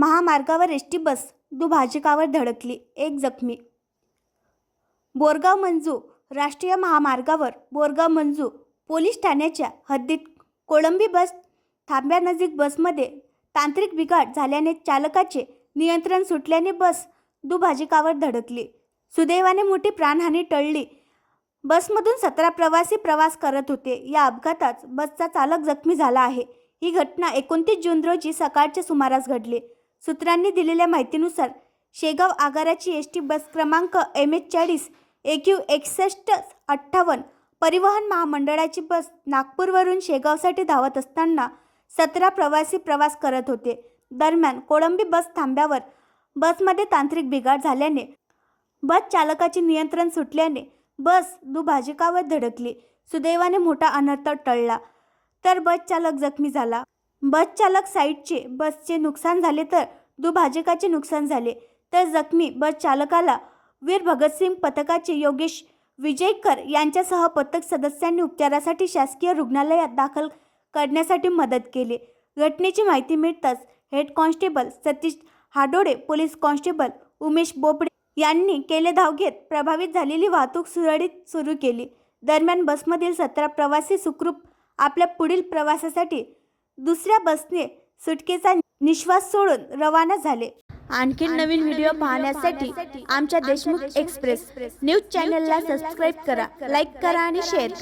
महामार्गावर S T बस दुभाजकावर धडकली. एक जखमी. बोरगाव मंजू राष्ट्रीय महामार्गावर बोरगाव मंजू पोलीस ठाण्याच्या हद्दीत कोळंबी बस थांब्यानजीक बसमध्ये तांत्रिक बिघाड झाल्याने चालकाचे नियंत्रण सुटल्याने बस दुभाजकावर धडकली. सुदैवाने मोठी प्राणहानी टळली. बसमधून सतरा प्रवासी प्रवास करत होते. या अपघातात बसचा चालक जखमी झाला आहे. ही घटना एकोणतीस जून रोजी सकाळच्या सुमारास घडली. सूत्रांनी दिलेल्या माहितीनुसार शेगाव आगाराची एस टी बस क्रमांक एम एच चाळीस एक्यू एकसष्ट अठ्ठावन्न परिवहन महामंडळाची बस नागपूरवरून शेगावसाठी धावत असताना सतरा प्रवासी प्रवास करत होते. दरम्यान कोळंबी बस थांब्यावर बसमध्ये तांत्रिक बिघाड झाल्याने बस चालकाचे नियंत्रण सुटल्याने बस दुभाजकावर धडकली. सुदैवाने मोठा अनर्थ टळला तर बस चालक जखमी झाला. बसचालक साईडचे बसचे नुकसान झाले तर दुभाजकाचे नुकसान झाले. तर जखमी बस चालकाला वीर भगतसिंग पथकाचे योगेश विजयकर यांच्यासह पथक सदस्यांनी उपचारासाठी शासकीय रुग्णालयात दाखल करण्यासाठी मदत केली. घटनेची माहिती मिळताच head constable Satish Hadode police constable Umesh Bobde यांनी केले धाव घेत प्रभावित झालेली वाहतूक सुरळीत सुरू केली. दरम्यान बसमधील सतरा प्रवासी सुखरूप आपल्या पुढील प्रवासासाठी दुसऱ्या बसने सुटकेचा निश्वास सोडून रवाना झाले. आणखी नवीन व्हिडिओ पाहण्यासाठी आमच्या देशमुख एक्सप्रेस. न्यूज चॅनलला सबस्क्राईब करा लाईक करा आणि शेअर करा.